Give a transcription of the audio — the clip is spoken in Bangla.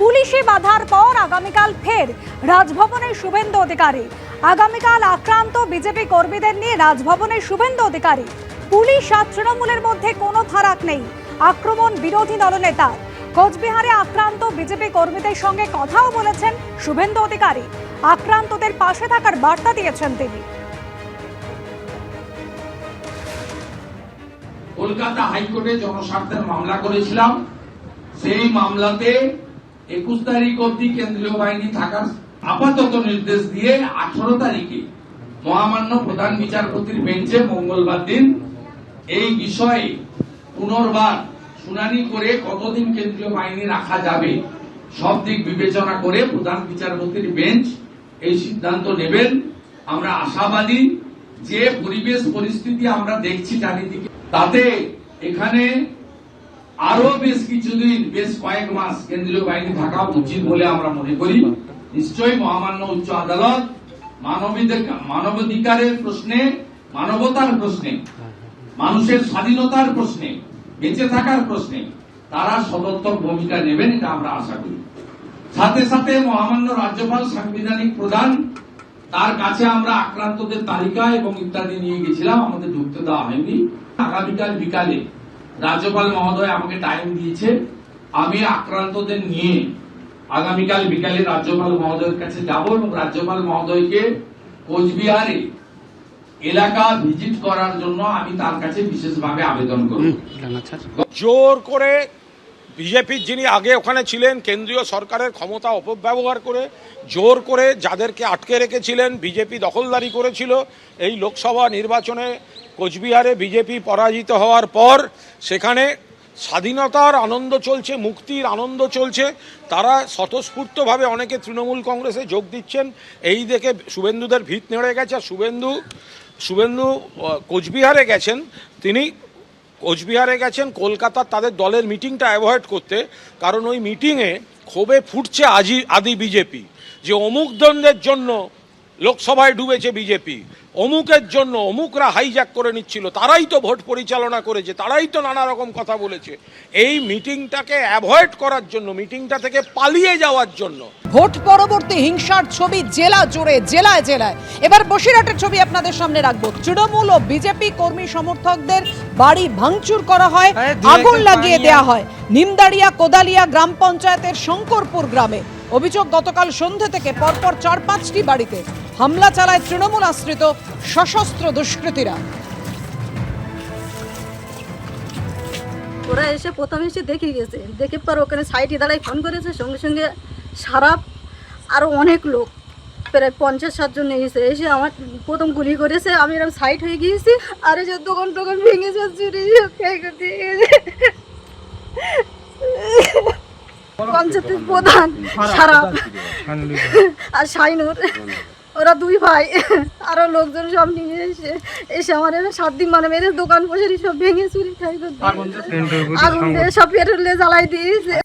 পুলিশি বাধার পর আগামীকাল ফের রাজভবনের শুভেন্দু অধিকারী। আগামীকাল আক্রান্ত বিজেপি কর্মীদের নিয়ে রাজভবনের শুভেন্দু অধিকারী। পুলিশ আর তৃণমূলের মধ্যে কোনো ফারাক নেই। আক্রমণ বিরোধী দলনেতা। কোচবিহারে আক্রান্ত বিজেপি কর্মীদের সঙ্গে কথাও বলেছেন শুভেন্দু অধিকারী। আক্রান্তদের পাশে থাকার বার্তা দিয়েছেন তিনি। কলকাতা হাইকোর্টে জনস্বার্থের মামলা করেছিলাম। সেই মামলাতে একুশ তারিখ অব্দি কেন্দ্রীয় বাহিনী থাকার আপাতত নির্দেশ দিয়ে আঠারো তারিখে মহামান্য প্রধান বিচারপতির বেঞ্চে মঙ্গলবার দিন এই বিষয়ে পুনর্বার শুনানি করে কতদিন কেন্দ্রীয় বাহিনী রাখা যাবে, সব দিক বিবেচনা করে প্রধান বিচারপতির বেঞ্চ এই সিদ্ধান্ত নেবেন। আমরা আশাবাদী যে পরিবেশ পরিস্থিতি আমরা দেখছি চারিদিকে, তাতে এখানে আরও বেশ কিছুদিন, বেশ কয়েক মাস কেন্দ্রীয় বাহিনী থাকা উচিত বলে আমরা মনে করি। নিশ্চয়ই মহামান্য উচ্চ আদালত মানবাধিকারের প্রশ্নে, মানবতার প্রশ্নে, মানুষের স্বাধীনতার প্রশ্নে, বেঁচে থাকার প্রশ্নে তারা সদর্থক ভূমিকা নেবেন এটা আমরা আশা করি। সাথে সাথে মহামান্য রাজ্যপাল, সাংবিধানিক প্রধান, তার কাছে আমরা আক্রান্তদের তালিকা এবং ইত্যাদি নিয়ে গেছিলাম, আমাদের ঢুকতে দেওয়া হয়নি। আগামীকাল বিকালে রাজ্যপাল মহোদয় আমাকে টাইম দিয়েছে আমি আক্রান্তদের নিয়ে আগামীকাল বিকালে রাজ্যপাল মহোদয়ের কাছে যাব এবং রাজ্যপাল মহোদয়কে কোচবিহারে এলাকা ভিজিট করার জন্য আমি তার কাছে বিশেষভাবে আবেদন করব। জোর করে বিজেপির যিনি আগে ওখানে ছিলেন কেন্দ্রীয় সরকারের ক্ষমতা অপব্যবহার করে জোর করে যাদেরকে আটকে রেখেছিলেন বিজেপি দখলদারি করেছিল এই লোকসভা নির্বাচনে কোচবিহারে বিজেপি পরাজিত হওয়ার পর সেখানে স্বাধীনতার আনন্দ চলছে, মুক্তির আনন্দ চলছে। তারা স্বতঃস্ফূর্তভাবে অনেকে তৃণমূল কংগ্রেসে যোগ দিচ্ছেন। এই দেখে শুভেন্দুদের ভিত নেড়ে গেছে। আর শুভেন্দু শুভেন্দু কোচবিহারে গেছেন। তিনি কোচবিহারে গেছেন। কলকাতার তাদের দলের মিটিংটা অ্যাভয়েড করতে। কারণ ওই মিটিংয়ে ক্ষোভে ফুটছে আজি, আদি বিজেপি। যে অমুক দ্বন্দ্বের জন্য লোকসভায় ডুবেছে বিজেপি। অমুকের জন্য অমুকরা হাইজ্যাক করে নিচ্ছিল। তারাই তো ভোট পরিচালনা করেছে তারাই তো নানা রকম কথা বলেছে। এই মিটিংটাকে অ্যাভয়েড করার জন্য মিটিংটা থেকে পালিয়ে যাওয়ার জন্য। ভোট পরবর্তী হিংসার ছবি জেলা জুড়ে জেলায় জেলায়। এবার বসিরহাটের ছবি আপনাদের সামনে রাখব। তৃণমূল ও বিজেপি কর্মী সমর্থকদের বাড়ি ভাঙচুর করা হয় আগুন লাগিয়ে দেয়া হয়। নিমদাড়িয়া কোদালিয়া গ্রাম পঞ্চায়েতের শঙ্করপুর গ্রামে। অভিযোগ, গতকাল সন্ধে থেকে পরপর চার পাঁচটি বাড়িতে হামলা চালায় তৃণমূল আশ্রিত সশস্ত্র দুষ্কৃতীরা। ওরা এসে প্রথমে এসে দেখে গেছে। দেখে পর ওখানে সাইডে দাঁড়ায় ফোন করেছে, সঙ্গে সঙ্গে সারাপ আরও অনেক লোক, প্রায় পঞ্চাশ ষাটজন এসে এসে আমার প্রথম গুলি করেছে, আমি এরকম সাইড হয়ে গিয়েছি, আর এসে দোকান টোকান ভেঙে যাচ্ছে পঞ্চায়েতের প্রধান সারা। আর শাইনুর ওরা দুই ভাই। আরও লোকজন সব নিয়ে এসে এসে আমার সাত দিন মানে মেয়েদের দোকান বসে সব ভেঙে চুরি খাই। আগুন দিয়ে সব পেট্রোলে জ্বালাই দিয়েছে।